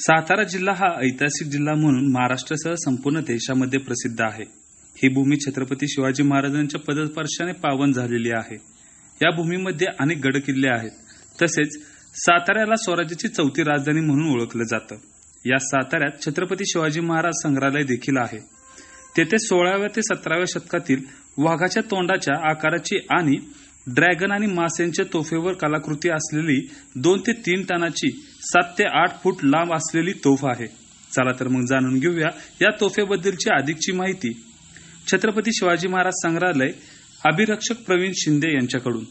सातारा जिल्हा हा ऐतिहासिक जिल्हा म्हणून महाराष्ट्रासह संपूर्ण देशामध्ये प्रसिद्ध आहे. ही भूमी छत्रपती शिवाजी महाराजांच्या पदस्पर्शाने पावन झालेली आहे. या भूमीमध्ये अनेक गडकिल्ले आहेत. तसेच साताऱ्याला स्वराज्याची चौथी राजधानी म्हणून ओळखलं जातं. या साताऱ्यात छत्रपती शिवाजी महाराज संग्रहालय देखील आहे. तेथे सोळाव्या ते सतराव्या शतकातील वाघाच्या तोंडाच्या आकाराची आणि ड्रॅगन आणि मासेंच्या तोफेवर कलाकृती असलेली दोन ते तीन टनाची सात ते आठ फूट लांब असलेली तोफ आहे. चला तर मग जाणून घेऊया या तोफेबद्दलची अधिकची माहिती. छत्रपती शिवाजी महाराज संग्रहालय अभिरक्षक प्रवीण शिंदे यांच्याकडून.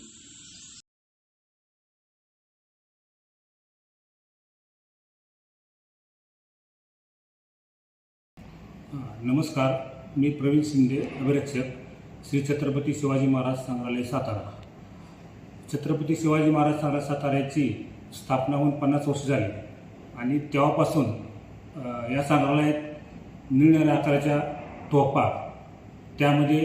नमस्कार मी प्रवीण शिंदे अभिरक्षक श्री छत्रपती शिवाजी महाराज संग्रहालय सातारा. छत्रपती शिवाजी महाराज संग्रहालय साताऱ्याची स्थापना होऊन पन्नास वर्ष झाली. आणि तेव्हापासून या संग्रहालयात निरनिराळ्या आकाराच्या तोफा त्यामध्ये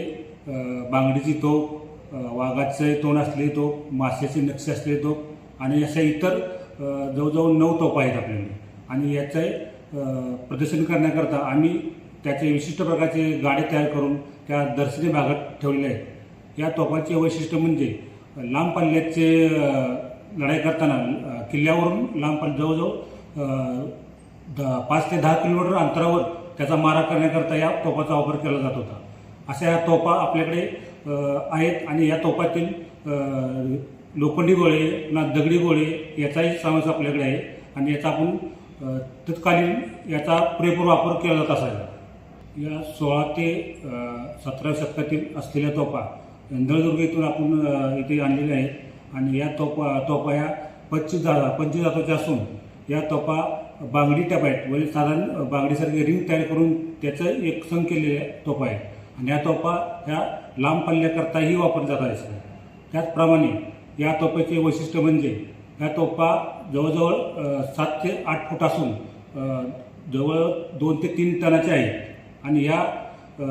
बांगडीची तोफ वाघाचे तोंड असलेली तोफ माशाचे नक्षी असलेली तोफ आणि अशा इतर जवळजवळ नऊ तोफा आहेत आपल्याकडे. आणि याचे प्रदर्शन करण्याकरता आम्ही त्याचे विशिष्ट प्रकारचे गाडे तयार करून त्या दर्शनी भागात ठेवलेले आहेत. या तोफाचे वैशिष्ट्य म्हणजे लांब पल्ल्याचे लढाई करताना किल्ल्यावरून लांब पण जवळजवळ द- पाच ते दहा किलोमीटर अंतरावर त्याचा मारा करण्याकरता या तोफाचा वापर केला जात होता. अशा या तोफा आपल्याकडे आहेत आणि या तोफातील लोखंडी गोळे ना दगडी गोळे याचाही समावेश आपल्याकडे आहे आणि याचा आपण तत्कालीन याचा पुरेपूर वापर केला जात असायचा. या सोळा ते सतराव्या शतकातील असलेल्या तोफा नळदुर्ग इथून आपण इथे आणलेल्या आहेत. आणि या तोपा तोपा ह्या पंचवीस धा पंचवीस धातूच्या असून या तोपा बांगडी टप आहेत. म्हणजे साधारण बांगडीसारखे रिंग तयार करून त्याचं एक संघ केलेले तोपा आहे. आणि या तोपा ह्या लांब पल्ल्याकरताही वापरल्या जात आहेत. त्याचप्रमाणे या तोप्याचे वैशिष्ट्य म्हणजे या तोपा जवळजवळ सात ते आठ फूट असून जवळ दोन ते तीन टनाचे आहेत आणि या अ,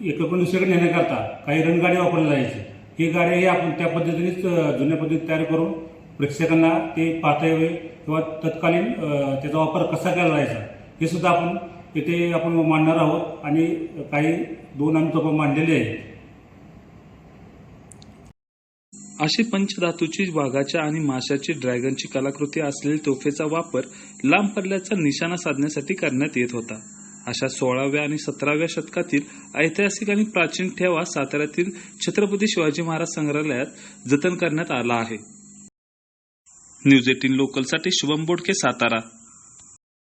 दुसरीकडे नेण्याकरता काही रणगाडी वापरल्या जायचे. ही गाडी आपण त्या पद्धतीनेच जुन्या पद्धतीत तयार करून प्रेक्षकांना ते पाहता यावे किंवा तत्कालीन त्याचा वापर कसा केला जायचा हे सुद्धा आपण इथे आपण मांडणार आहोत. आणि काही दोन आम्ही पण मांडलेले आहेत. अशी पंचधातूची वाघाच्या आणि माशाची ड्रॅगनची कलाकृती असलेल्या तोफेचा वापर लांब पल्ल्याचा निशाणा साधण्यासाठी करण्यात येत होता. अशा सोळाव्या आणि सतराव्या शतकातील ऐतिहासिक आणि प्राचीन ठेवा साताऱ्यातील छत्रपती शिवाजी महाराज संग्रहालयात जतन करण्यात आला आहे. न्यूज एटीन लोकलसाठी शुभम बोडके सातारा.